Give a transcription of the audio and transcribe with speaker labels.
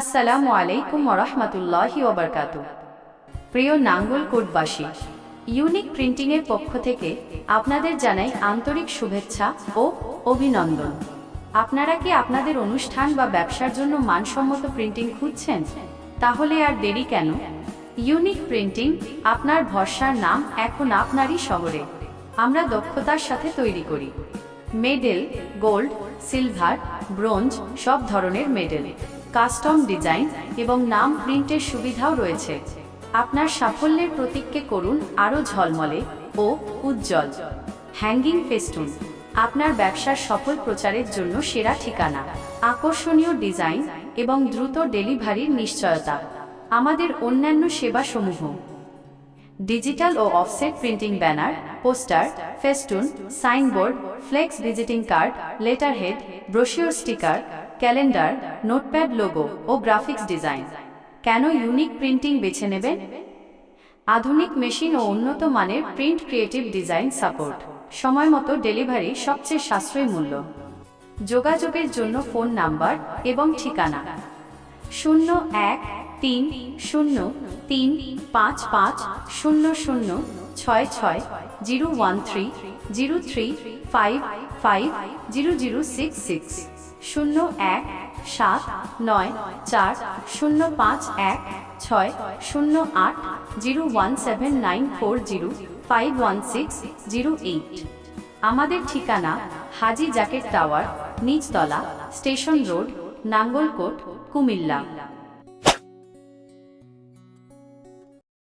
Speaker 1: আসসালামু আলাইকুম ওরহমতুল্লাহি ওবরকাতু। প্রিয় নাঙ্গলকোটবাসী ইউনিক প্রিন্টিংয়ের পক্ষ থেকে আপনাদের জানাই আন্তরিক শুভেচ্ছা ও অভিনন্দন। আপনারা কি আপনাদের অনুষ্ঠান বা ব্যবসার জন্য মানসম্মত প্রিন্টিং খুঁজছেন? তাহলে আর দেরি কেন? ইউনিক প্রিন্টিং আপনার ভরসার নাম এখন আপনারই শহরে। আমরা দক্ষতার সাথে তৈরি করি। মেডেল, গোল্ড, সিলভার, ব্রোঞ্জ সব ধরনের মেডেল। কাস্টম ডিজাইন এবং নাম প্রিন্টের সুবিধাও রয়েছে। আপনার সাফল্যের প্রতীককে করুন আরও ঝলমলে ও উজ্জ্বল। হ্যাঙ্গিং ফেস্টুন, আপনার ব্যবসার সফল প্রচারের জন্য সেরা ঠিকানা। আকর্ষণীয় ডিজাইন এবং দ্রুত ডেলিভারির নিশ্চয়তা। আমাদের অন্যান্য সেবাসমূহ। ডিজিটাল ও offset printing banner, poster, festoon, signboard, flex visiting card letter head brochure sticker calendar, notepad logo ও গ্রাফিক্স ডিজাইন। কেন ইউনিক প্রিন্টিং বেছে নেবেন আধুনিক মেশিন ও উন্নত মানের প্রিন্ট ক্রিয়েটিভ ডিজাইন সাপোর্ট। সময় মতো ডেলিভারি সবচেয়ে সাশ্রয়ী মূল্য। যোগাযোগের জন্য ফোন নাম্বার এবং ঠিকানা। শূন্য এক তিন শূন্য তিন পাঁচ পাঁচ শূন্য শূন্য ছয় ছয় zero one three zero three five five zero zero six six. শূন্য এক সাত নয় চার শূন্য পাঁচ এক ছয় শূন্য আট zero one seven nine four zero five one six zero eight. আমাদের ঠিকানা হাজি জাকেট টাওয়ার, নিচতলা, স্টেশন রোড, নাঙ্গলকোট, কুমিল্লা।